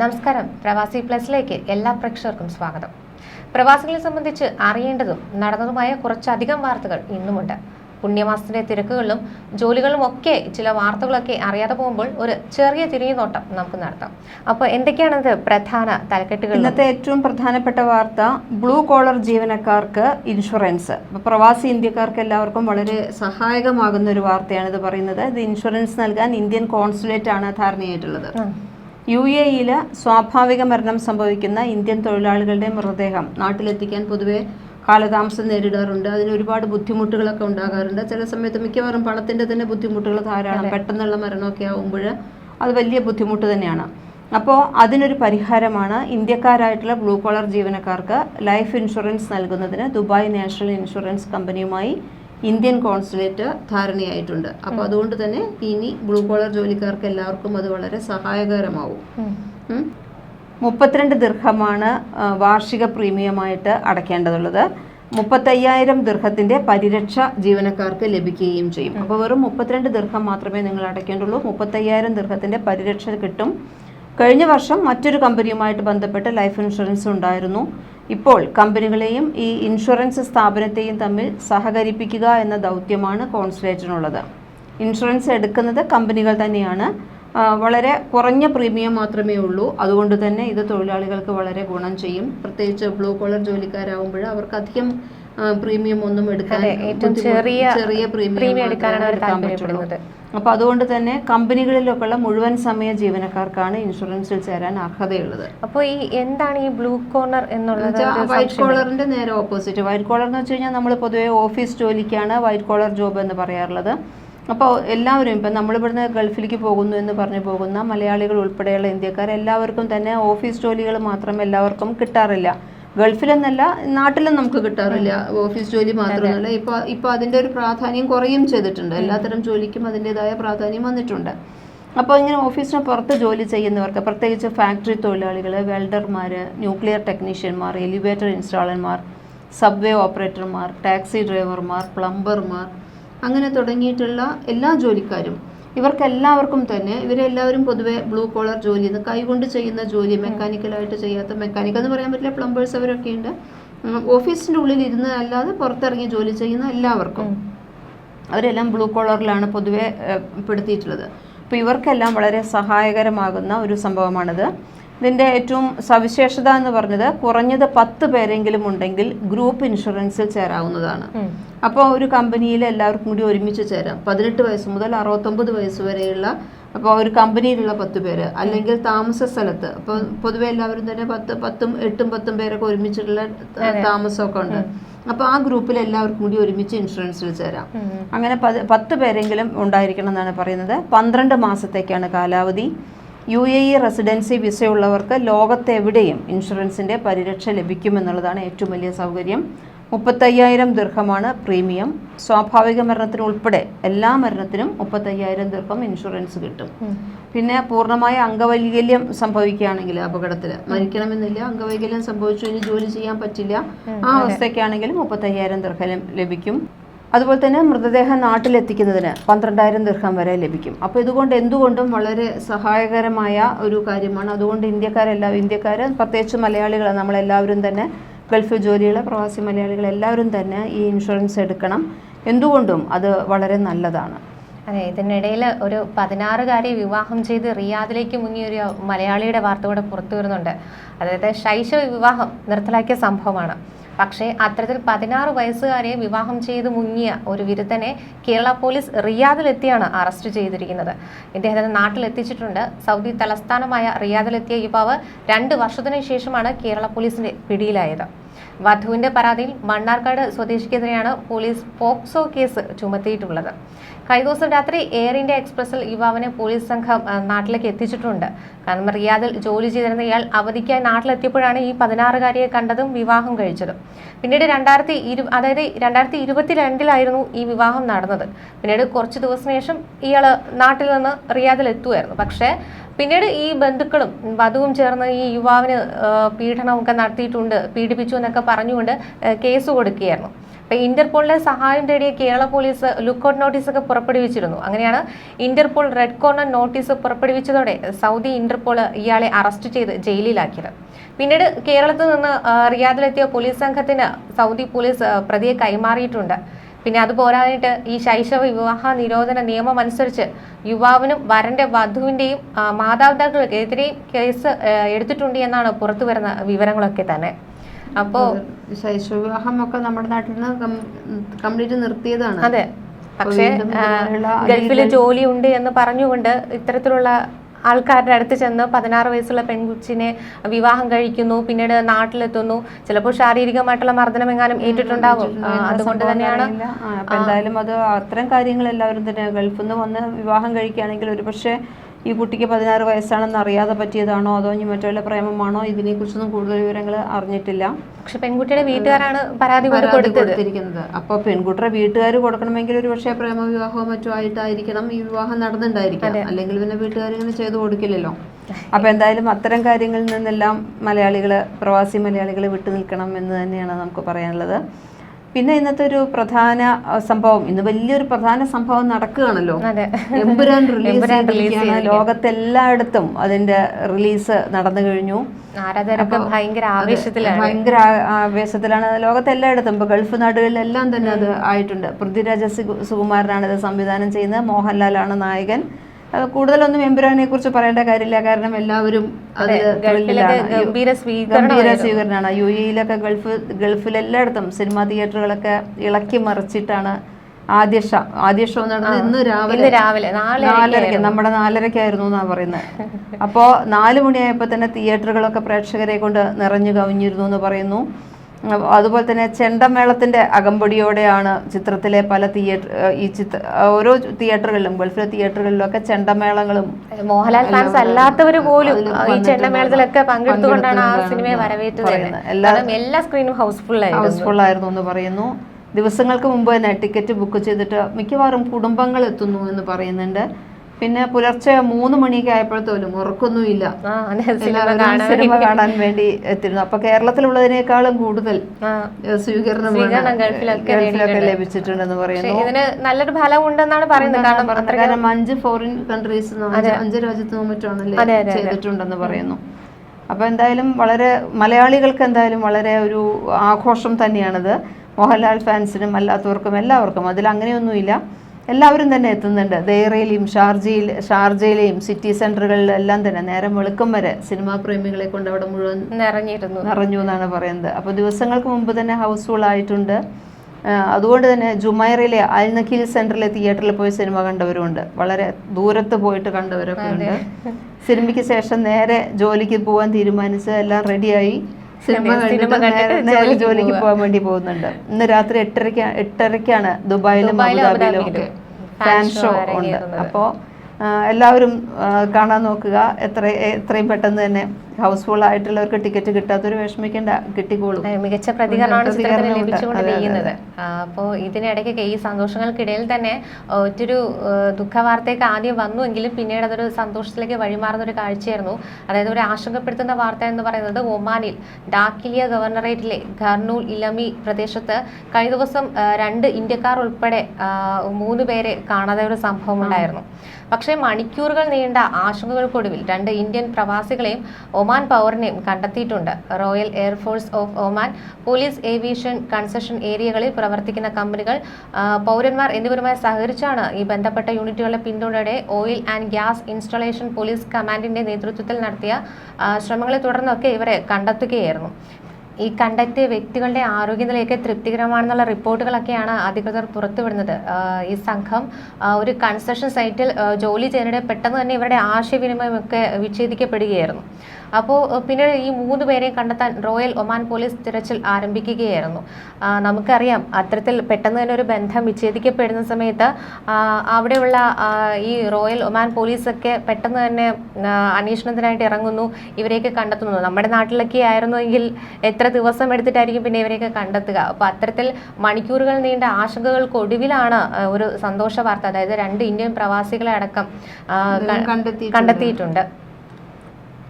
നമസ്കാരം. പ്രവാസി പ്ലസിലേക്ക് എല്ലാ പ്രേക്ഷകർക്കും സ്വാഗതം. പ്രവാസികളെ സംബന്ധിച്ച് അറിയേണ്ടതും നടന്നതുമായ കുറച്ചധികം വാർത്തകൾ ഇന്നുമുണ്ട്. പുണ്യമാസത്തിന്റെ തിരക്കുകളിലും ജോലികളും ഒക്കെ ചില വാർത്തകളൊക്കെ അറിയാതെ പോകുമ്പോൾ ഒരു ചെറിയ തിരിഞ്ഞുനോട്ടം നമുക്ക് നടത്താം. അപ്പോൾ എന്തൊക്കെയാണത് പ്രധാന തലക്കെട്ടുകൾ ഇന്നത്തെ ഏറ്റവും പ്രധാനപ്പെട്ട വാർത്ത ബ്ലൂ കോളർ ജീവനക്കാർക്ക് ഇൻഷുറൻസ്. പ്രവാസി ഇന്ത്യക്കാർക്ക് എല്ലാവർക്കും വളരെ സഹായകമാകുന്ന ഒരു വാർത്തയാണ് ഇത് പറയുന്നത്. ഇത് ഇൻഷുറൻസ് നൽകാൻ ഇന്ത്യൻ കോൺസുലേറ്റ് ആണ് ധാരണയായിട്ടുള്ളത് യു എ ഇയിൽ സ്വാഭാവിക മരണം സംഭവിക്കുന്ന ഇന്ത്യൻ തൊഴിലാളികളുടെ മൃതദേഹം. നാട്ടിലെത്തിക്കാൻ പൊതുവെ കാലതാമസം നേരിടാറുണ്ട്. അതിന് ഒരുപാട് ബുദ്ധിമുട്ടുകളൊക്കെ ഉണ്ടാകാറുണ്ട്. ചില സമയത്ത് മിക്കവാറും പണത്തിന്റെ തന്നെ ബുദ്ധിമുട്ടുകൾ ധാരാളം. പെട്ടെന്നുള്ള മരണമൊക്കെ ആകുമ്പോൾ അത് വലിയ ബുദ്ധിമുട്ട് തന്നെയാണ്. അപ്പോൾ അതിനൊരു പരിഹാരമാണ് ഇന്ത്യക്കാരായിട്ടുള്ള ബ്ലൂ കോളർ ജീവനക്കാർക്ക് ലൈഫ് ഇൻഷുറൻസ് നൽകുന്നതിന് ദുബായ് നാഷണൽ ഇൻഷുറൻസ് കമ്പനിയുമായി ഇന്ത്യൻ കോൺസുലേറ്റ് ധാരണയായിട്ടുണ്ട്. അപ്പോൾ അതുകൊണ്ട് തന്നെ ഇനി ബ്ലൂ കോളർ ജോലിക്കാർക്ക് എല്ലാവർക്കും അത് വളരെ സഹായകരമാവും. മുപ്പത്തിരണ്ട് ദീർഘമാണ് വാർഷിക പ്രീമിയമായിട്ട് അടയ്ക്കേണ്ടതുള്ളത്. മുപ്പത്തയ്യായിരം ദീർഘത്തിന്റെ പരിരക്ഷ ജീവനക്കാർക്ക് ലഭിക്കുകയും ചെയ്യും. അപ്പോൾ വെറും മുപ്പത്തിരണ്ട് ദീർഘം മാത്രമേ നിങ്ങൾ അടയ്ക്കേണ്ടുള്ളൂ. മുപ്പത്തയ്യായിരം ദീർഘത്തിന്റെ പരിരക്ഷ കിട്ടും. കഴിഞ്ഞ വർഷം മറ്റൊരു കമ്പനിയുമായിട്ട് ബന്ധപ്പെട്ട് ലൈഫ് ഇൻഷുറൻസ് ഉണ്ടായിരുന്നു. ഇപ്പോൾ കമ്പനികളെയും ഈ ഇൻഷുറൻസ് സ്ഥാപനത്തെയും തമ്മിൽ സഹകരിപ്പിക്കുക എന്ന ദൗത്യമാണ് കോൺസുലേറ്റിനുള്ളത്. ഇൻഷുറൻസ് എടുക്കുന്നത് കമ്പനികൾ തന്നെയാണ്. വളരെ കുറഞ്ഞ പ്രീമിയം മാത്രമേ ഉള്ളൂ. അതുകൊണ്ട് തന്നെ ഇത് തൊഴിലാളികൾക്ക് വളരെ ഗുണം ചെയ്യും. പ്രത്യേകിച്ച് ബ്ലൂ കോളർ ജോലിക്കാരാകുമ്പോൾ അവർക്ക് അധികം പ്രീമിയം ഒന്നും എടുക്കാൻ ചെറിയ ചെറിയ പ്രീമിയം എടുക്കാനാണ് എടുക്കാൻ പറ്റുള്ളൂ. അപ്പോൾ അതുകൊണ്ട് തന്നെ കമ്പനികളിലൊക്കെയുള്ള മുഴുവൻ സമയ ജീവനക്കാർക്കാണ് ഇൻഷുറൻസിൽ ചേരാൻ അർഹതയുള്ളത്. അപ്പോൾ ഈ എന്താണ് ഈ ബ്ലൂ കോർണർ എന്നുള്ളത് വൈറ്റ് കോളറിന്റെ നേരെ ഓപ്പോസിറ്റ്. വൈറ്റ് കോളർ എന്ന് വെച്ച് കഴിഞ്ഞാൽ നമ്മൾ പൊതുവേ ഓഫീസ് ജോലിക്കാണ് വൈറ്റ് കോളർ ജോബ് എന്ന് പറയാറുള്ളത്. അപ്പോൾ എല്ലാവരും ഇപ്പം നമ്മളിവിടുന്ന് ഗൾഫിലേക്ക് പോകുന്നു എന്ന് പറഞ്ഞു പോകുന്ന മലയാളികൾ ഉൾപ്പെടെയുള്ള ഇന്ത്യക്കാർ എല്ലാവർക്കും തന്നെ ഓഫീസ് ജോലികൾ മാത്രം എല്ലാവർക്കും കിട്ടാറില്ല. ഗൾഫിലെന്നല്ല നാട്ടിലും നമുക്ക് കിട്ടാറില്ല ഓഫീസ് ജോലി മാത്രമല്ല ഇപ്പൊ ഇപ്പൊ അതിന്റെ ഒരു പ്രാധാന്യം കുറയും ചെയ്തിട്ടുണ്ട്. എല്ലാത്തരം ജോലിക്കും അതിന്റെതായ പ്രാധാന്യം വന്നിട്ടുണ്ട്. അപ്പോൾ ഇങ്ങനെ ഓഫീസിന് പുറത്ത് ജോലി ചെയ്യുന്നവർക്ക് പ്രത്യേകിച്ച് ഫാക്ടറി തൊഴിലാളികൾ വെൽഡർമാർ ന്യൂക്ലിയർ ടെക്നീഷ്യന്മാർ എലിവേറ്റർ ഇൻസ്റ്റാളർമാർ സബ്വേ ഓപ്പറേറ്റർമാർ ടാക്സി ഡ്രൈവർമാർ പ്ലംബർമാർ അങ്ങനെ തുടങ്ങിയിട്ടുള്ള എല്ലാ ജോലിക്കാരും ഇവർക്കെല്ലാവർക്കും തന്നെ ഇവരെല്ലാവരും പൊതുവെ ബ്ലൂ കോളർ ജോലി കൈകൊണ്ട് ചെയ്യുന്ന ജോലി മെക്കാനിക്കലായിട്ട് ചെയ്യാത്ത മെക്കാനിക്കൽ എന്ന് പറയാൻ പറ്റില്ല പ്ലംബേഴ്സ് അവരൊക്കെ ഉണ്ട്. ഓഫീസിന്റെ ഉള്ളിൽ ഇരുന്ന് അല്ലാതെ പുറത്തിറങ്ങി ജോലി ചെയ്യുന്ന എല്ലാവർക്കും. അവരെല്ലാം ബ്ലൂ കോളറിലാണ് പൊതുവെ പെടുത്തിയിട്ടുള്ളത്. അപ്പോൾ ഇവർക്കെല്ലാം വളരെ സഹായകരമാകുന്ന ഒരു സംഭവമാണിത്. ഇതിന്റെ ഏറ്റവും സവിശേഷത എന്ന് പറഞ്ഞത് കുറഞ്ഞത് പത്ത് പേരെങ്കിലും ഉണ്ടെങ്കിൽ ഗ്രൂപ്പ് ഇൻഷുറൻസിൽ ചേരാവുന്നതാണ്. അപ്പോൾ ഒരു കമ്പനിയിൽ എല്ലാവർക്കും കൂടി ഒരുമിച്ച് ചേരാം. പതിനെട്ട് വയസ്സ് മുതൽ അറുപത്തൊമ്പത് വയസ്സ് വരെയുള്ള അപ്പോൾ ഒരു കമ്പനിയിലുള്ള പത്ത് പേര് അല്ലെങ്കിൽ താമസ സ്ഥലത്ത്. അപ്പോൾ പൊതുവെ എല്ലാവരും തന്നെ പത്ത് പത്തും എട്ടും പത്തും പേരൊക്കെ ഒരുമിച്ചുള്ള ത- താമസമൊക്കെ ഉണ്ട്. അപ്പോൾ ആ ഗ്രൂപ്പിൽ എല്ലാവർക്കും കൂടി ഒരുമിച്ച് ഇൻഷുറൻസിൽ ചേരാം. അങ്ങനെ പത് പത്ത് പേരെങ്കിലും ഉണ്ടായിരിക്കണം എന്നാണ് പറയുന്നത്. പന്ത്രണ്ട് മാസത്തേക്കാണ് കാലാവധി. യു എ ഇ റെസിഡൻസി വിസയുള്ളവർക്ക് ലോകത്തെവിടെയും ഇൻഷുറൻസിന്റെ പരിരക്ഷ ലഭിക്കുമെന്നുള്ളതാണ് ഏറ്റവും വലിയ സൗകര്യം. മുപ്പത്തയ്യായിരം ദീർഘമാണ് പ്രീമിയം. സ്വാഭാവിക മരണത്തിന് ഉൾപ്പെടെ എല്ലാ മരണത്തിനും മുപ്പത്തയ്യായിരം ദീർഘം ഇൻഷുറൻസ് കിട്ടും. പിന്നെ പൂർണമായ അംഗവൈകല്യം സംഭവിക്കുകയാണെങ്കിൽ അപകടത്തിൽ. മരിക്കണമെന്നില്ല അംഗവൈകല്യം സംഭവിച്ചു ഇനി ജോലി ചെയ്യാൻ പറ്റില്ല. ആ അവസ്ഥയ്ക്കാണെങ്കിലും മുപ്പത്തയ്യായിരം ദീർഘം ലഭിക്കും. അതുപോലെ തന്നെ മൃതദേഹം നാട്ടിലെത്തിക്കുന്നതിന് പന്ത്രണ്ടായിരം ദീർഘം വരെ ലഭിക്കും. അപ്പോൾ ഇതുകൊണ്ട് എന്തുകൊണ്ടും വളരെ സഹായകരമായ ഒരു കാര്യമാണ്. അതുകൊണ്ട് ഇന്ത്യക്കാരെല്ലാം ഇന്ത്യക്കാർ പ്രത്യേകിച്ച് മലയാളികൾ നമ്മളെല്ലാവരും തന്നെ ഗൾഫ് ജോലിയുള്ള പ്രവാസി മലയാളികൾ എല്ലാവരും തന്നെ ഈ ഇൻഷുറൻസ് എടുക്കണം. എന്തുകൊണ്ടും അത് വളരെ നല്ലതാണ്. അതെ ഇതിനിടയിൽ ഒരു പതിനാറുകാരെ വിവാഹം ചെയ്ത് റിയാദിലേക്ക് മുങ്ങിയ ഒരു മലയാളിയുടെ വാർത്ത കൂടെ പുറത്തു വരുന്നുണ്ട്. അതായത് ശൈശവ വിവാഹം നിർത്തലാക്കിയ സംഭവമാണ്. പക്ഷേ അത്തരത്തിൽ പതിനാറ് വയസ്സുകാരെ വിവാഹം ചെയ്ത് മുങ്ങിയ ഒരു വിരുദ്ധനെ കേരള പോലീസ് റിയാദിലെത്തിയാണ് അറസ്റ്റ് ചെയ്തിരിക്കുന്നത്. ഇദ്ദേഹത്തെ നാട്ടിലെത്തിച്ചിട്ടുണ്ട്. സൗദി തലസ്ഥാനമായ റിയാദിലെത്തിയ യുവാവ് രണ്ട് വർഷത്തിനു ശേഷമാണ് കേരള പോലീസിന്റെ പിടിയിലായത്. വധുവിന്റെ പരാതിയിൽ മണ്ണാർക്കാട് സ്വദേശിക്കെതിരെയാണ് പോലീസ് പോക്സോ കേസ് ചുമത്തിയിട്ടുള്ളത്. കഴിഞ്ഞ ദിവസം രാത്രി എയർ ഇന്ത്യ എക്സ്പ്രസിൽ യുവാവിനെ പോലീസ് സംഘം നാട്ടിലേക്ക് എത്തിച്ചിട്ടുണ്ട്. കാരണം റിയാദിൽ ജോലി ചെയ്തിരുന്ന ഇയാൾ അവധിക്കായി നാട്ടിലെത്തിയപ്പോഴാണ് ഈ പതിനാറുകാരിയെ കണ്ടതും വിവാഹം കഴിച്ചതും. പിന്നീട് രണ്ടായിരത്തി ഇരു അതായത് രണ്ടായിരത്തി ഇരുപത്തി രണ്ടിലായിരുന്നു ഈ വിവാഹം നടന്നത്. പിന്നീട് കുറച്ച് ദിവസത്തിന് ശേഷം ഇയാൾ നാട്ടിൽ നിന്ന് റിയാദിൽ എത്തുമായിരുന്നു പക്ഷേ പിന്നീട് ഈ ബന്ധുക്കളും വധുവും ചേർന്ന് ഈ യുവാവിന് പീഡനമൊക്കെ നടത്തിയിട്ടുണ്ട് പീഡിപ്പിച്ചു എന്നൊക്കെ പറഞ്ഞുകൊണ്ട് കേസ് കൊടുക്കുകയായിരുന്നു. ഇപ്പൊ ഇന്റർപോളിന്റെ സഹായം തേടിയ കേരള പോലീസ് ലുക്കൌട്ട് നോട്ടീസ് ഒക്കെ പുറപ്പെടുവിച്ചിരുന്നു. അങ്ങനെയാണ് ഇന്റർപോൾ റെഡ് കോർണർ നോട്ടീസ് പുറപ്പെടുവിച്ചതോടെ സൗദി ഇന്റർപോൾ ഇയാളെ അറസ്റ്റ് ചെയ്ത് ജയിലിലാക്കിയത്. പിന്നീട് കേരളത്തിൽ നിന്ന് റിയാദിലെത്തിയ പോലീസ് സംഘത്തിന് സൗദി പോലീസ് പ്രതിയെ കൈമാറിയിട്ടുണ്ട്. പിന്നെ അത് പോരാഞ്ഞിട്ട് ഈ ശൈശവ വിവാഹ നിരോധന നിയമം അനുസരിച്ച് യുവാവിനും വരന്റെ വധുവിന്റെയും മാതാപിതാക്കൾക്കെതിരെയും കേസ് എടുത്തിട്ടുണ്ട് എന്നാണ് പുറത്തു വരുന്ന വിവരങ്ങളൊക്കെ തന്നെ. അപ്പോ ശൈശവവിവാഹമൊക്കെ നമ്മുടെ നാട്ടിൽ നിന്ന് കംപ്ലീറ്റ് നിർത്തിയതാണ്. അതെ. പക്ഷേ ഗൾഫിൽ ജോലി ഉണ്ട് എന്ന് പറഞ്ഞുകൊണ്ട് ഇത്തരത്തിലുള്ള ആൾക്കാരുടെ അടുത്ത് ചെന്ന് പതിനാറ് വയസ്സുള്ള പെൺകുച്ചിനെ വിവാഹം കഴിക്കുന്നു പിന്നീട് നാട്ടിലെത്തുന്നു. ചിലപ്പോൾ ശാരീരികമായിട്ടുള്ള മർദ്ദനം എങ്ങാനും ഏറ്റിട്ടുണ്ടാവും. അതുകൊണ്ട് തന്നെയാണ്. എന്തായാലും അത് അത്തരം കാര്യങ്ങൾ എല്ലാവരും തന്നെ ഗൾഫിൽ നിന്ന് വന്ന് വിവാഹം കഴിക്കുകയാണെങ്കിൽ ഒരു പക്ഷേ ഈ കുട്ടിക്ക് പതിനാറ് വയസ്സാണെന്ന് അറിയാതെ പറ്റിയതാണോ അതോ ഇനി മറ്റുള്ള പ്രേമമാണോ? ഇതിനെക്കുറിച്ചൊന്നും കൂടുതൽ വിവരങ്ങൾ അറിഞ്ഞിട്ടില്ല. പക്ഷെ പെൺകുട്ടിയുടെ വീട്ടുകാരാണ് പരാതി കൊടുത്തിരിക്കുന്നത്. അപ്പോൾ പെൺകുട്ടിയുടെ വീട്ടുകാർ കൊടുക്കണമെങ്കിൽ ഒരു പക്ഷേ പ്രേമ വിവാഹമോ മറ്റോ ആയിട്ടായിരിക്കണം ഈ വിവാഹം നടന്നിട്ടുണ്ടായിരിക്കാം അല്ലെങ്കിൽ പിന്നെ വീട്ടുകാർ ഇങ്ങനെ ചെയ്തു കൊടുക്കില്ലല്ലോ. അപ്പോൾ എന്തായാലും അത്തരം കാര്യങ്ങളിൽ നിന്നെല്ലാം മലയാളികൾ പ്രവാസി മലയാളികൾ വിട്ടു നിൽക്കണം എന്ന് തന്നെയാണ് നമുക്ക് പറയാനുള്ളത്. പിന്നെ ഇന്നത്തെ ഒരു പ്രധാന സംഭവം. ഇന്ന് വലിയൊരു പ്രധാന സംഭവം നടക്കുകയാണല്ലോ. എമ്പുരാൻ റിലീസ് ലോകത്തെല്ലായിടത്തും അതിന്റെ റിലീസ് നടന്നു കഴിഞ്ഞു. ഭയങ്കര ആവേശത്തിലാണ്. ഭയങ്കര ആവേശത്തിലാണ്. ലോകത്തെ എല്ലായിടത്തും ഇപ്പൊ ഗൾഫ് നാടുകളിലെല്ലാം തന്നെ അത് ആയിട്ടുണ്ട്. പൃഥ്വിരാജ സുകുമാരനാണ് ഇത് സംവിധാനം ചെയ്യുന്നത്. മോഹൻലാലാണ് നായകൻ. കൂടുതലൊന്നും എമ്പുരാനെ കുറിച്ച് പറയേണ്ട കാര്യമില്ല. കാരണം എല്ലാവരും ഗംഭീര സ്വീകരണം ഗംഭീര സ്വീകരണമാണ്. യു എയിലൊക്കെ ഗൾഫ് ഗൾഫിൽ എല്ലായിടത്തും സിനിമാ തിയേറ്ററുകളൊക്കെ ഇളക്കി മറിച്ചിട്ടാണ് ആദ്യ ഷോ ആദ്യ ഷോ നടന്നത് ഇന്ന് രാവിലെ. രാവിലെ. നാല് നാലരയ്ക്ക്. നമ്മുടെ നാലരയ്ക്കായിരുന്നു എന്നാ പറയുന്നത് അപ്പോൾ നാല് മണിയായപ്പോൾ തന്നെ തിയേറ്ററുകളൊക്കെ പ്രേക്ഷകരെ കൊണ്ട് നിറഞ്ഞു കവിഞ്ഞിരുന്നു എന്ന് പറയുന്നു. അതുപോലെ തന്നെ ചെണ്ടമേളത്തിന്റെ അകമ്പടിയോടെയാണ് ചിത്രത്തിലെ പല തിയേറ്റർ ഈ ചിത്ര ഓരോ തിയേറ്ററുകളിലും ഗൾഫിലെ തിയേറ്ററുകളിലൊക്കെ ചെണ്ടമേളങ്ങളും മോഹൻലാൽ ഫാൻസ് അല്ലാത്തവര് പോലും ഈ ചെണ്ടമേളത്തിലൊക്കെ പങ്കെടുത്തുകൊണ്ടാണ് ആ സിനിമയെ വരവേറ്റത് എല്ലാ സ്ക്രീനും ഹൗസ്ഫുൾ ഹൗസ്ഫുൾ ആയിരുന്നു എന്ന് പറയുന്നു. ദിവസങ്ങൾക്ക് മുമ്പ് തന്നെ ടിക്കറ്റ് ബുക്ക് ചെയ്തിട്ട് മിക്കവാറും കുടുംബങ്ങൾ എത്തുന്നു എന്ന് പറയുന്നുണ്ട്. പിന്നെ പുലർച്ചെ മൂന്ന് മണിയൊക്കെ ആയപ്പോഴത്തോലും ഉറക്കൊന്നുമില്ല. സിനിമ കാണാൻ വേണ്ടി. എത്തിരുന്നു അപ്പൊ കേരളത്തിലുള്ളതിനേക്കാളും കൂടുതൽ സ്വീകരണം ഗൾഫിലൊക്കെ ലഭിച്ചിട്ടുണ്ടെന്ന് പറയുന്നു. ഇതിന് നല്ലൊരു ഫലം ഉണ്ടെന്നാണ് പറയുന്നത് കാരണം അഞ്ച് ഫോറിൻ കൺട്രീസ് അഞ്ച് രാജ്യത്ത് നിന്ന് മറ്റാണല്ലേ ചെയ്തിട്ടുണ്ടെന്ന് പറയുന്നു. അപ്പൊ എന്തായാലും വളരെ മലയാളികൾക്ക് എന്തായാലും വളരെ ഒരു ആഘോഷം തന്നെയാണിത്. മോഹൻലാൽ ഫാൻസിനും അല്ലാത്തവർക്കും എല്ലാവർക്കും. അതിൽ അങ്ങനെയൊന്നുമില്ല. എല്ലാവരും തന്നെ എത്തുന്നുണ്ട്. ദേറയിലെയും ഷാർജയിൽ ഷാർജയിലെയും സിറ്റി സെന്ററുകളിലെല്ലാം തന്നെ നേരം വെളുക്കം വരെ സിനിമാ പ്രേമികളെ കൊണ്ട് അവിടെ മുഴുവൻ നിറഞ്ഞിരുന്നു. നിറഞ്ഞു എന്നാണ് പറയുന്നത്. അപ്പോൾ ദിവസങ്ങൾക്ക് മുമ്പ് തന്നെ ഹൗസ്ഫുൾ ആയിട്ടുണ്ട്. അതുകൊണ്ട് തന്നെ ജുമൈറയിലെ അൽനഖീൽ സെന്ററിലെ തിയേറ്ററിൽ പോയി സിനിമ കണ്ടവരുമുണ്ട്. വളരെ ദൂരത്ത് പോയിട്ട് കണ്ടവരൊക്കെ ഉണ്ട്. സിനിമയ്ക്ക് ശേഷം നേരെ ജോലിക്ക് പോകാൻ തീരുമാനിച്ച് എല്ലാം റെഡിയായി സിനിമ കണ്ടിട്ട് നേരെ- നേരെ ജോലിക്ക് പോകാൻ വേണ്ടി പോകുന്നുണ്ട്. ഇന്ന് രാത്രി എട്ടരയ്ക്ക് എട്ടരയ്ക്കാണ് ദുബായിലും അബുദാബിയിലും ഒക്കെ ഫാൻ ഷോ ഉണ്ട്. അപ്പോൾ എല്ലാവരും കാണാൻ നോക്കുക. എത്ര എത്രയും പെട്ടെന്ന് തന്നെ ഹൗസ്ഫുൾ ആയിട്ടുള്ളവർക്ക് ടിക്കറ്റ് കിട്ടാത്തൊരു വിഷമിക്കേണ്ട കിട്ടിക്കോളും. മികച്ച പ്രതികരണമാണ് ചിത്രത്തിന്. ലഭിച്ചുകൊണ്ടിരിക്കുന്നത്. അപ്പോൾ ഇതിനിടയ്ക്കൊക്കെ ഈ സന്തോഷങ്ങൾക്കിടയിൽ തന്നെ ഒറ്റൊരു ദുഃഖവാർത്തയൊക്കെ ആദ്യം വന്നുവെങ്കിലും പിന്നീട് അതൊരു സന്തോഷത്തിലേക്ക് വഴിമാറുന്ന ഒരു കാഴ്ചയായിരുന്നു. അതായത് ഒരു ആശങ്കപ്പെടുത്തുന്ന വാർത്ത എന്ന് പറയുന്നത് ഒമാനിൽ ഡാക്കിലിയ ഗവർണറേറ്റിലെ ഖർണൂൽ ഇലമി പ്രദേശത്ത് കഴിഞ്ഞ ദിവസം രണ്ട് ഇന്ത്യക്കാർ ഉൾപ്പെടെ മൂന്ന് പേരെ കാണാതെ ഒരു സംഭവം ഉണ്ടായിരുന്നു. പക്ഷേ മണിക്കൂറുകൾ നീണ്ട ആശങ്കകൾക്കൊടുവിൽ രണ്ട് ഇന്ത്യൻ പ്രവാസികളെയും ഒമാൻ പൗരനെയും കണ്ടെത്തിയിട്ടുണ്ട്. Royal air force of Oman police aviation concession ഏരിയകളിൽ പ്രവർത്തിക്കുന്ന കമ്പനികൾ പൗരന്മാർ എന്നിവരുമായി സഹകരിച്ചാണ് ഈ ബന്ധപ്പെട്ട യൂണിറ്റുകളുടെ പിന്തുണയുടെ oil and gas installation police കമാൻഡിന്റെ നേതൃത്വത്തിൽ നടത്തിയ ശ്രമങ്ങളെ തുടർന്നൊക്കെ ഇവരെ കണ്ടെത്തുകയായിരുന്നു. ഈ കണ്ടെത്തിയ വ്യക്തികളുടെ ആരോഗ്യനിലയൊക്കെ തൃപ്തികരമാണെന്നുള്ള റിപ്പോർട്ടുകളൊക്കെയാണ് അധികൃതർ പുറത്തുവിടുന്നത്. ഈ സംഘം ഒരു കൺസ്ട്രക്ഷൻ സൈറ്റിൽ ജോലി ചെയ്യുന്നതിനിടെ പെട്ടെന്ന് തന്നെ ഇവരുടെ ആശയവിനിമയമൊക്കെ വിച്ഛേദിക്കപ്പെടുകയായിരുന്നു. അപ്പോൾ പിന്നെ പിന്നീട് ഈ മൂന്ന് പേരെയും കണ്ടെത്താൻ റോയൽ ഒമാൻ പോലീസ് തിരച്ചിൽ ആരംഭിക്കുകയായിരുന്നു. നമുക്കറിയാം അത്തരത്തിൽ പെട്ടെന്ന് തന്നെ ഒരു ബന്ധം വിച്ഛേദിക്കപ്പെടുന്ന സമയത്ത് അവിടെയുള്ള ഈ റോയൽ ഒമാൻ പോലീസൊക്കെ പെട്ടെന്ന് തന്നെ അന്വേഷണത്തിനായിട്ട് ഇറങ്ങുന്നു ഇവരെയൊക്കെ കണ്ടെത്തുന്നു. നമ്മുടെ നാട്ടിലൊക്കെ ആയിരുന്നുവെങ്കിൽ എത്ര ദിവസം എടുത്തിട്ടായിരിക്കും പിന്നെ ഇവരെയൊക്കെ കണ്ടെത്തുക. അപ്പോൾ അത്തരത്തിൽ മണിക്കൂറുകൾ നീണ്ട ആശങ്കകൾക്കൊടുവിലാണ് ഒരു സന്തോഷ വാർത്ത അതായത് രണ്ട് ഇന്ത്യൻ പ്രവാസികളെ അടക്കം കണ്ടെത്തിയിട്ടുണ്ട്.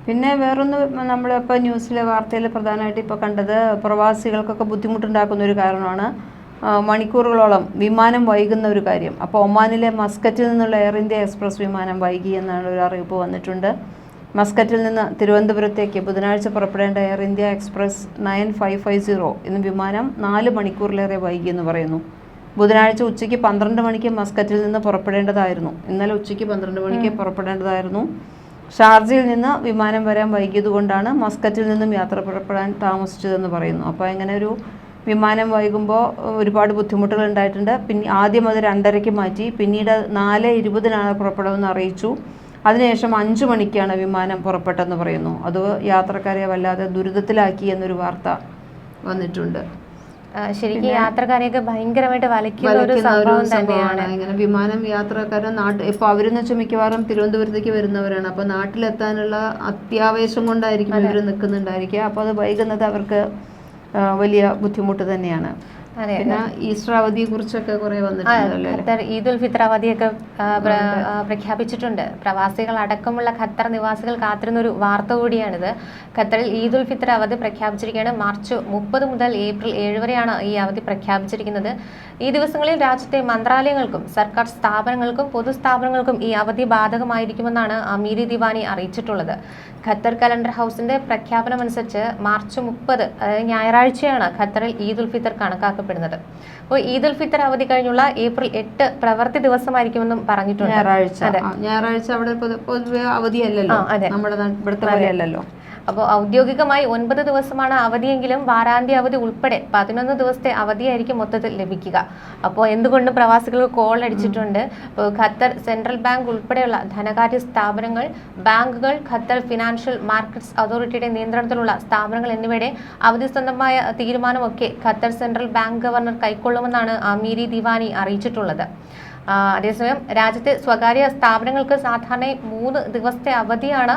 പിന്നെ വേറൊന്ന് നമ്മളിപ്പോൾ ന്യൂസിലെ വാർത്തയിൽ പ്രധാനമായിട്ട് ഇപ്പോൾ കണ്ടത് പ്രവാസികൾക്കൊക്കെ ബുദ്ധിമുട്ടുണ്ടാക്കുന്ന ഒരു കാരണമാണ് മണിക്കൂറുകളോളം വിമാനം വൈകുന്ന ഒരു കാര്യം. അപ്പോൾ ഒമാനിലെ മസ്കറ്റിൽ നിന്നുള്ള എയർ ഇന്ത്യ എക്സ്പ്രസ് വിമാനം വൈകി എന്നാണ് ഒരു അറിയിപ്പ് വന്നിട്ടുണ്ട്. മസ്കറ്റിൽ നിന്ന് തിരുവനന്തപുരത്തേക്ക് ബുധനാഴ്ച പുറപ്പെടേണ്ട Air India Express nine five five zero എന്ന വിമാനം നാല് മണിക്കൂറിലേറെ വൈകി എന്ന് പറയുന്നു. ബുധനാഴ്ച ഉച്ചയ്ക്ക് പന്ത്രണ്ട് മണിക്ക് മസ്കറ്റിൽ നിന്ന് പുറപ്പെടേണ്ടതായിരുന്നു. ഇന്നലെ ഉച്ചയ്ക്ക് പന്ത്രണ്ട് മണിക്ക് പുറപ്പെടേണ്ടതായിരുന്നു. ഷാർജയിൽ നിന്ന് വിമാനം വരാൻ വൈകിയതുകൊണ്ടാണ് മസ്കറ്റിൽ നിന്നും യാത്ര പുറപ്പെടാൻ താമസിച്ചതെന്ന് പറയുന്നു. അപ്പോൾ ഇങ്ങനെ ഒരു വിമാനം വൈകുമ്പോൾ ഒരുപാട് ബുദ്ധിമുട്ടുകൾ ഉണ്ടായിട്ടുണ്ട്. പിന്നെ ആദ്യം അത് രണ്ടരയ്ക്ക് മാറ്റി പിന്നീട് നാല് ഇരുപതിനാണ് പുറപ്പെടുമെന്ന് അറിയിച്ചു. അതിനുശേഷം അഞ്ച് മണിക്കാണ് വിമാനം പുറപ്പെട്ടെന്ന് പറയുന്നു. അത് യാത്രക്കാരെ വല്ലാതെ ദുരിതത്തിലാക്കി എന്നൊരു വാർത്ത വന്നിട്ടുണ്ട്. ശരിക്കും യാത്രക്കാരെയൊക്കെ ഭയങ്കരമായിട്ട് വലയ്ക്കുന്ന ഒരു സംഭവം തന്നെയാണ്. ഇങ്ങനെ വിമാനം യാത്രക്കാരൻ നാട്ട് ഇപ്പൊ അവരെന്ന് വെച്ചാൽ മിക്കവാറും തിരുവനന്തപുരത്തേക്ക് വരുന്നവരാണ്. അപ്പൊ നാട്ടിലെത്താനുള്ള അത്യാവശ്യം കൊണ്ടായിരിക്കും ഇവർ നിൽക്കുന്നുണ്ടായിരിക്കുക അപ്പൊ അത് വൈകുന്നത് അവർക്ക് വലിയ ബുദ്ധിമുട്ട് തന്നെയാണ്. പിന്നെ ഈസ്റ്റർ അവധിയെ കുറിച്ചൊക്കെ കുറെ ആ, വന്നിട്ടുണ്ടല്ലോ ഈദുൽ ഈദ് ഉൽ അവധിയൊക്കെ പ്രഖ്യാപിച്ചിട്ടുണ്ട്. പ്രവാസികൾ അടക്കമുള്ള ഖത്തർ നിവാസികൾ കാത്തിരുന്ന ഒരു വാർത്ത കൂടിയാണിത്. ഖത്തറിൽ ഈദുൽ ഫിത്തർ അവധി പ്രഖ്യാപിച്ചിരിക്കുകയാണ്. മാർച്ച് മുപ്പത് മുതൽ ഏപ്രിൽ ഏഴ് വരെയാണ് ഈ അവധി പ്രഖ്യാപിച്ചിരിക്കുന്നത്. ഈ ദിവസങ്ങളിൽ രാജ്യത്തെ മന്ത്രാലയങ്ങൾക്കും സർക്കാർ സ്ഥാപനങ്ങൾക്കും പൊതുസ്ഥാപനങ്ങൾക്കും ഈ അവധി ബാധകമായിരിക്കുമെന്നാണ് അമീരി ദിവാനി അറിയിച്ചിട്ടുള്ളത്. ഖത്തർ കലണ്ടർ ഹൗസിന്റെ പ്രഖ്യാപനമനുസരിച്ച് മാർച്ച് മുപ്പത് അതായത് ഞായറാഴ്ചയാണ് ഖത്തറിൽ ഈദ് ഉൽ ഫിത്തർ കണക്കാക്കപ്പെടുന്നത്. അപ്പോൾ ഈദ് ഉൽ ഫിത്തർ അവധി കഴിഞ്ഞുള്ള ഏപ്രിൽ എട്ട് പ്രവൃത്തി ദിവസമായിരിക്കുമെന്നും പറഞ്ഞിട്ടുണ്ട്. ഞായറാഴ്ച. അവിടെ പൊതു- പൊതുവെ അവധിയല്ലല്ലോ. നമ്മുടെ ഇവിടുത്തെ അല്ലല്ലോ അപ്പോൾ ഔദ്യോഗികമായി ഒൻപത് ദിവസമാണ് അവധിയെങ്കിലും വാരാന്ത്യ അവധി ഉൾപ്പെടെ പതിനൊന്ന് ദിവസത്തെ അവധിയായിരിക്കും മൊത്തത്തിൽ ലഭിക്കുക. അപ്പോൾ എന്തുകൊണ്ടും പ്രവാസികൾ കോൾ അടിച്ചിട്ടുണ്ട്? ഇപ്പോൾ ഖത്തർ സെൻട്രൽ ബാങ്ക് ഉൾപ്പെടെയുള്ള ധനകാര്യ സ്ഥാപനങ്ങൾ ബാങ്കുകൾ ഖത്തർ ഫിനാൻഷ്യൽ മാർക്കറ്റ്സ് അതോറിറ്റിയുടെ നിയന്ത്രണത്തിലുള്ള സ്ഥാപനങ്ങൾ എന്നിവയുടെ അവധി സ്വന്തമായ തീരുമാനമൊക്കെ ഖത്തർ സെൻട്രൽ ബാങ്ക് ഗവർണർ കൈക്കൊള്ളുമെന്നാണ് അമീരി ദിവാനി അറിയിച്ചിട്ടുള്ളത്. അതേസമയം രാജ്യത്തെ സ്വകാര്യ സ്ഥാപനങ്ങൾക്ക് സാധാരണ മൂന്ന് ദിവസത്തെ അവധിയാണ്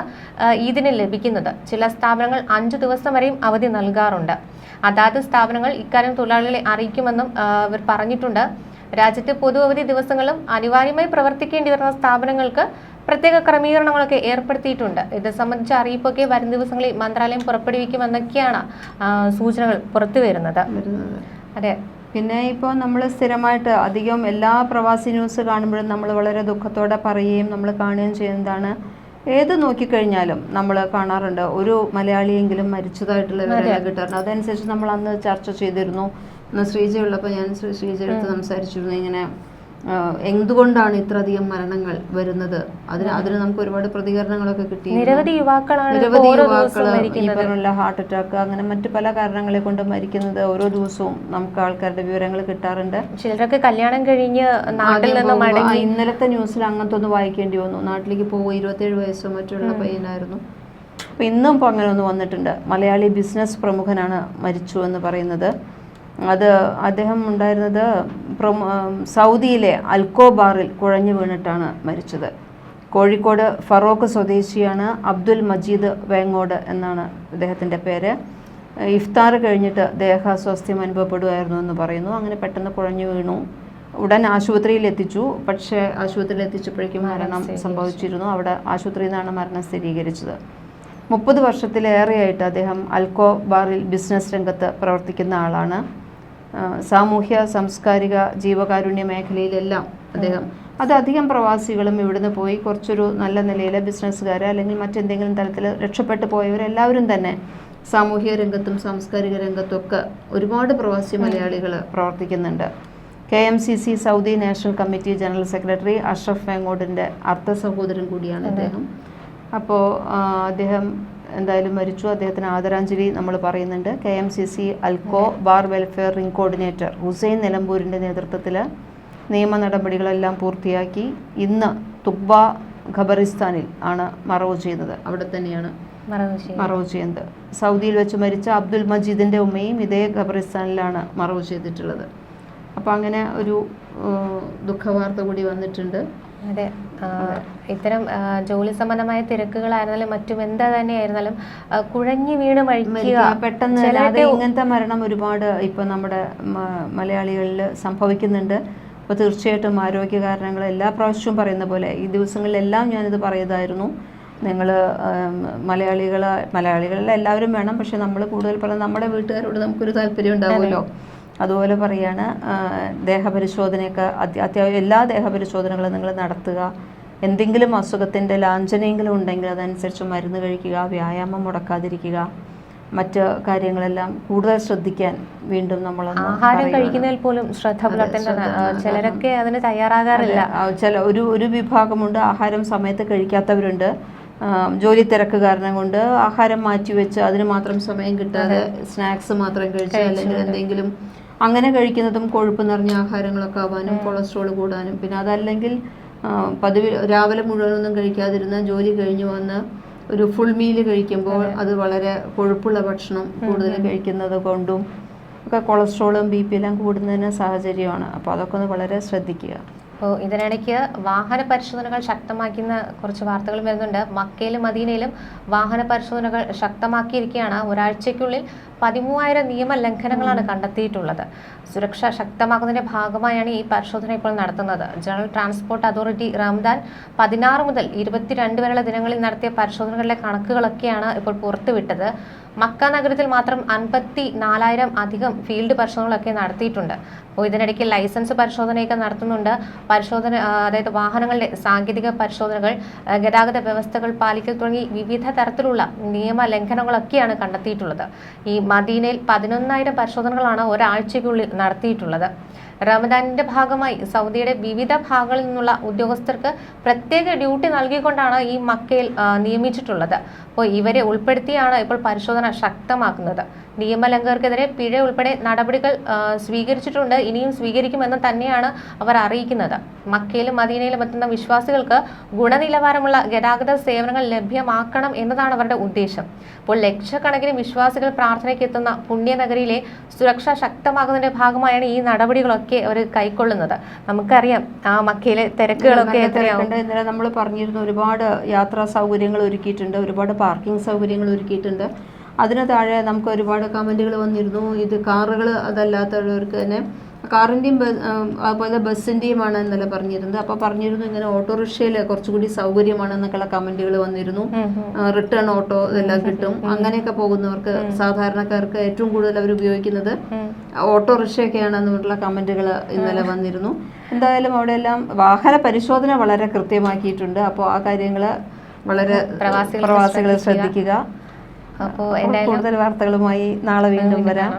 ഈദിന് ലഭിക്കുന്നത്. ചില സ്ഥാപനങ്ങൾ അഞ്ചു ദിവസം വരെയും അവധി നൽകാറുണ്ട്. അതാത് സ്ഥാപനങ്ങൾ ഇക്കാര്യം തൊഴിലാളികളെ അറിയിക്കുമെന്നും ഇവർ പറഞ്ഞിട്ടുണ്ട്. രാജ്യത്തെ പൊതു അവധി ദിവസങ്ങളും അനിവാര്യമായി പ്രവർത്തിക്കേണ്ടി വരുന്ന സ്ഥാപനങ്ങൾക്ക് പ്രത്യേക ക്രമീകരണങ്ങളൊക്കെ ഏർപ്പെടുത്തിയിട്ടുണ്ട്. ഇത് സംബന്ധിച്ച അറിയിപ്പൊക്കെ വരും ദിവസങ്ങളിൽ മന്ത്രാലയം പുറപ്പെടുവിക്കുമെന്നൊക്കെയാണ് സൂചനകൾ പുറത്തു വരുന്നത്. അതെ. പിന്നെ ഇപ്പോൾ നമ്മൾ സ്ഥിരമായിട്ട് അധികം എല്ലാ പ്രവാസി ന്യൂസ് കാണുമ്പോഴും നമ്മൾ വളരെ ദുഃഖത്തോടെ പറയുകയും നമ്മൾ കാണുകയും ചെയ്യുന്നതാണ്. ഏത് നോക്കിക്കഴിഞ്ഞാലും നമ്മൾ കാണാറുണ്ട്. ഒരു മലയാളിയെങ്കിലും മരിച്ചതായിട്ടുള്ള വിവരങ്ങൾ കിട്ടാറുണ്ട് അതനുസരിച്ച് നമ്മൾ അന്ന് ചർച്ച ചെയ്തിരുന്നു. ശ്രീജയുള്ളപ്പോൾ ഞാൻ ശ്രീജയെടുത്ത് സംസാരിച്ചിരുന്നു. ഇങ്ങനെ എന്തുകൊണ്ടാണ് ഇത്രയധികം മരണങ്ങൾ വരുന്നത്? അതിന് അതിന് നമുക്ക് ഒരുപാട് പ്രതികരണങ്ങളൊക്കെ കിട്ടി നിരവധി യുവാക്കളാണ് നിരവധി യുവാക്കൾ ഹാർട്ട് അറ്റാക്ക് അങ്ങനെ മറ്റു പല കാരണങ്ങളെ കൊണ്ട് മരിക്കുന്നത് ഓരോ ദിവസവും നമുക്ക് ആൾക്കാരുടെ വിവരങ്ങൾ കിട്ടാറുണ്ട്. ചിലരൊക്കെ കല്യാണം കഴിഞ്ഞ് നാട്ടിൽ നിന്ന് ഇന്നലത്തെ ന്യൂസിൽ അങ്ങനത്തെ ഒന്ന് വായിക്കേണ്ടി വന്നു. നാട്ടിലേക്ക് പോകും ഇരുപത്തേഴ് വയസ്സോ മറ്റുള്ള പയ്യനായിരുന്നു. അപ്പൊ ഇന്നും ഇപ്പോൾ അങ്ങനെ ഒന്ന് വന്നിട്ടുണ്ട്. മലയാളി ബിസിനസ് പ്രമുഖനാണ് മരിച്ചു എന്ന് പറയുന്നത്. അത് അദ്ദേഹം ഉണ്ടായിരുന്നത് പ്രമു സൗദിയിലെ അൽക്കോബാറിൽ കുഴഞ്ഞു വീണിട്ടാണ് മരിച്ചത്. കോഴിക്കോട് ഫറോക്ക് സ്വദേശിയാണ് അബ്ദുൽ മജീദ് വേങ്ങോട് എന്നാണ് അദ്ദേഹത്തിന്റെ പേര്. ഇഫ്താർ കഴിഞ്ഞിട്ട് ദേഹാസ്വാസ്ഥ്യം അനുഭവപ്പെടുമായിരുന്നു എന്ന് പറയുന്നു. അങ്ങനെ പെട്ടെന്ന് കുഴഞ്ഞു വീണു. ഉടൻ ആശുപത്രിയിൽ എത്തിച്ചു. പക്ഷേ ആശുപത്രിയിൽ എത്തിച്ചപ്പോഴേക്കും മരണം സംഭവിച്ചിരുന്നു. അവിടെ ആശുപത്രിയിൽ നിന്നാണ് മരണം സ്ഥിരീകരിച്ചത്. മുപ്പത് വർഷത്തിലേറെയായിട്ട് അദ്ദേഹം അൽക്കോ ബാറിൽ ബിസിനസ് രംഗത്ത് പ്രവർത്തിക്കുന്ന ആളാണ്. സാമൂഹ്യ സാംസ്കാരിക ജീവകാരുണ്യ മേഖലയിലെല്ലാം അദ്ദേഹം അത് അധികം പ്രവാസികളും ഇവിടുന്ന് പോയി കുറച്ചൊരു നല്ല നിലയിലെ ബിസിനസ്സുകാർ അല്ലെങ്കിൽ മറ്റെന്തെങ്കിലും തരത്തിൽ രക്ഷപ്പെട്ടു പോയവരെല്ലാവരും തന്നെ സാമൂഹിക രംഗത്തും സാംസ്കാരിക രംഗത്തും ഒക്കെ ഒരുപാട് പ്രവാസി മലയാളികൾ പ്രവർത്തിക്കുന്നുണ്ട്. K M C C Saudi national committee general secretary Ashraf മേങ്ങോടിന്റെ അർത്ഥ സഹോദരൻ കൂടിയാണ് അദ്ദേഹം. അപ്പോൾ അദ്ദേഹം എന്തായാലും മരിച്ചു. അദ്ദേഹത്തിന് ആദരാഞ്ജലി നമ്മൾ പറയുന്നുണ്ട്. K M C C Alkhobar welfare wing coordinator Hussain നിലമ്പൂരിന്റെ നേതൃത്വത്തിൽ നിയമ നടപടികളെല്ലാം പൂർത്തിയാക്കി. ഇന്ന് തുബ്ബ ഖബറിസ്ഥാനിൽ ആണ് മറവ് ചെയ്യുന്നത് അവിടെ തന്നെയാണ് മറവ് ചെയ്യും. മറവ് ചെയ്യുന്നത് സൗദിയിൽ വെച്ച് മരിച്ച അബ്ദുൽ മജീദിന്റെ ഉമ്മയും ഇതേ ഖബറിസ്ഥാനിലാണ് മറവ് ചെയ്തിട്ടുള്ളത്. അപ്പോൾ അങ്ങനെ ഒരു ദുഃഖവാർത്ത കൂടി വന്നിട്ടുണ്ട്. അതെ. ഇത്തരം ജോലി സംബന്ധമായ തിരക്കുകളായിരുന്നാലും മറ്റും എന്താ തന്നെയായിരുന്നാലും ആയിരുന്നാലും കുഴഞ്ഞു വീണ് മഴിക്കുക മരിക്കുക. പെട്ടെന്ന് ഇങ്ങനത്തെ മരണം ഒരുപാട് ഇപ്പൊ നമ്മുടെ മലയാളികളിൽ സംഭവിക്കുന്നുണ്ട്. അപ്പോൾ തീർച്ചയായിട്ടും ആരോഗ്യ കാരണങ്ങൾ എല്ലാ പ്രാവശ്യവും പറയുന്ന പോലെ ഈ ദിവസങ്ങളിലെല്ലാം ഞാനിത് പറയതായിരുന്നു നിങ്ങൾ മലയാളികൾ മലയാളികളിൽ എല്ലാവരും വേണം. പക്ഷെ നമ്മൾ കൂടുതൽ പറയുന്നത് നമ്മുടെ വീട്ടുകാരോട് നമുക്കൊരു താല്പര്യം ഉണ്ടാവുമല്ലോ. അതുപോലെ പറയാണ് ദേഹപരിശോധനയൊക്കെ അത്യാവശ്യം എല്ലാ ദേഹപരിശോധനകളും നിങ്ങൾ നടത്തുക. എന്തെങ്കിലും അസുഖത്തിന്റെ ലാഞ്ചനയെങ്കിലും ഉണ്ടെങ്കിൽ അതനുസരിച്ച് മരുന്ന് കഴിക്കുക വ്യായാമം മുടക്കാതിരിക്കുക. മറ്റ് കാര്യങ്ങളെല്ലാം കൂടുതൽ ശ്രദ്ധിക്കാൻ വീണ്ടും നമ്മൾ ആഹാരം. കഴിക്കുന്നതിൽ പോലും ശ്രദ്ധ പുലർത്തേണ്ടത് ചിലരൊക്കെ അതിന് തയ്യാറാകാറില്ല. ചില ഒരു ഒരു വിഭാഗമുണ്ട് ആഹാരം സമയത്ത് കഴിക്കാത്തവരുണ്ട്. ജോലി തിരക്ക് കാരണം കൊണ്ട് ആഹാരം മാറ്റിവെച്ച് അതിന് മാത്രം സമയം കിട്ടാതെ സ്നാക്സ് മാത്രം കഴിച്ച് അല്ലെങ്കിൽ എന്തെങ്കിലും അങ്ങനെ കഴിക്കുന്നതും കൊഴുപ്പ് നിറഞ്ഞ ആഹാരങ്ങളൊക്കെ ആവാനും കൊളസ്ട്രോൾ കൂടാനും. പിന്നെ അതല്ലെങ്കിൽ പതിവ് രാവിലെ മുഴുവനൊന്നും കഴിക്കാതിരുന്ന ജോലി കഴിഞ്ഞ് വന്ന് ഒരു ഫുൾ മീൽ കഴിക്കുമ്പോൾ അത്. വളരെ കൊഴുപ്പുള്ള ഭക്ഷണം കൂടുതൽ കഴിക്കുന്നത് കൊണ്ടും ഒക്കെ കൊളസ്ട്രോളും ബി പി എല്ലാം കൂടുന്നതിന് സാഹചര്യമാണ്. അപ്പോൾ അതൊക്കെ ഒന്ന് വളരെ ശ്രദ്ധിക്കുക. അപ്പോൾ ഇതിനിടയ്ക്ക് വാഹന പരിശോധനകൾ ശക്തമാക്കുന്ന കുറച്ച് വാർത്തകൾ വരുന്നുണ്ട്. മക്കയിലും മദീനയിലും വാഹന പരിശോധനകൾ ശക്തമാക്കിയിരിക്കുകയാണ്. ഒരാഴ്ചയ്ക്കുള്ളിൽ പതിമൂവായിരം നിയമ ലംഘനങ്ങളാണ് കണ്ടെത്തിയിട്ടുള്ളത്. സുരക്ഷ ശക്തമാക്കുന്നതിന്റെ ഭാഗമായാണ് ഈ പരിശോധന ഇപ്പോൾ നടത്തുന്നത്. ജനറൽ ട്രാൻസ്പോർട്ട് അതോറിറ്റി റംദാൻ പതിനാറ് മുതൽ ഇരുപത്തിരണ്ട് വരെയുള്ള ദിനങ്ങളിൽ നടത്തിയ പരിശോധനകളിലെ കണക്കുകളൊക്കെയാണ് ഇപ്പോൾ പുറത്തുവിട്ടത്. മക്ക നഗരത്തിൽ മാത്രം അൻപത്തി നാലായിരം അധികം ഫീൽഡ് പരിശോധനകളൊക്കെ നടത്തിയിട്ടുണ്ട്. അപ്പോൾ ഇതിനിടയ്ക്ക് ലൈസൻസ് പരിശോധനയൊക്കെ നടത്തുന്നുണ്ട്. പരിശോധന അതായത് വാഹനങ്ങളുടെ സാങ്കേതിക പരിശോധനകൾ ഗതാഗത വ്യവസ്ഥകൾ പാലിക്കൽ തുടങ്ങി വിവിധ തരത്തിലുള്ള നിയമ ലംഘനങ്ങളൊക്കെയാണ് കണ്ടെത്തിയിട്ടുള്ളത്. ഈ മദീനയിൽ പതിനൊന്നായിരം പരിശോധനകളാണ് ഒരാഴ്ചയ്ക്കുള്ളിൽ നടത്തിയിട്ടുള്ളത്. റമദാനിന്റെ ഭാഗമായി സൗദിയുടെ വിവിധ ഭാഗങ്ങളിൽ നിന്നുള്ള ഉദ്യോഗസ്ഥർക്ക് പ്രത്യേക ഡ്യൂട്ടി നൽകിക്കൊണ്ടാണ് ഈ മക്കയിൽ നിയമിച്ചിട്ടുള്ളത്. അപ്പോൾ ഇവരെ ഉൾപ്പെടുത്തിയാണ് ഇപ്പോൾ പരിശോധന ശക്തമാക്കുന്നത്. നിയമലംഘകർക്കെതിരെ പിഴ ഉൾപ്പെടെ നടപടികൾ സ്വീകരിച്ചിട്ടുണ്ട്. ഇനിയും സ്വീകരിക്കുമെന്ന് തന്നെയാണ് അവർ അറിയിക്കുന്നത്. മക്കയിലും മദീനയിലും എത്തുന്ന വിശ്വാസികൾക്ക് ഗുണനിലവാരമുള്ള ഗതാഗത സേവനങ്ങൾ ലഭ്യമാക്കണം എന്നതാണ് അവരുടെ ഉദ്ദേശം. അപ്പോൾ ലക്ഷക്കണക്കിന് വിശ്വാസികൾ പ്രാർത്ഥനയ്ക്ക് എത്തുന്ന പുണ്യനഗരിയിലെ സുരക്ഷ ശക്തമാകുന്നതിന്റെ ഭാഗമായാണ് ഈ നടപടികളൊക്കെ അവർ കൈക്കൊള്ളുന്നത്. നമുക്കറിയാം ആ മക്കയിലെ തിരക്കുകളൊക്കെ ഇന്നലെ നമ്മൾ പറഞ്ഞിരുന്നു ഒരുപാട് യാത്രാ സൗകര്യങ്ങൾ ഒരുക്കിയിട്ടുണ്ട് ഒരുപാട് പാർക്കിംഗ് സൗകര്യങ്ങൾ ഒരുക്കിയിട്ടുണ്ട്. അതിന് താഴെ നമുക്ക് ഒരുപാട് കമന്റുകൾ വന്നിരുന്നു. ഇത് കാറുകൾ അതല്ലാത്തവർക്ക് തന്നെ. കാറിന്റെയും അതുപോലെ ബസ്സിന്റെയുമാണ് എന്നല്ല പറഞ്ഞിരുന്നത്. അപ്പോൾ പറഞ്ഞിരുന്നു ഇങ്ങനെ ഓട്ടോറിക്ഷയിൽ കുറച്ചുകൂടി സൗകര്യമാണ് എന്നൊക്കെയുള്ള കമന്റുകൾ വന്നിരുന്നു. റിട്ടേൺ ഓട്ടോ ഇതെല്ലാം കിട്ടും. അങ്ങനെയൊക്കെ പോകുന്നവർക്ക് സാധാരണക്കാർക്ക് ഏറ്റവും കൂടുതൽ അവർ ഉപയോഗിക്കുന്നത് ഓട്ടോറിക്ഷയൊക്കെയാണ് എന്നുള്ള കമന്റുകൾ ഇന്നലെ വന്നിരുന്നു. എന്തായാലും അവിടെയെല്ലാം വാഹന പരിശോധന വളരെ കൃത്യമാക്കിയിട്ടുണ്ട്. അപ്പോൾ ആ കാര്യങ്ങൾ വളരെ പ്രവാസികളെ പ്രവാസികൾ ശ്രദ്ധിക്കുക. അപ്പോൾ എന്തായാലും കൂടുതൽ വാർത്തകളുമായി നാളെ വീണ്ടും വരാം.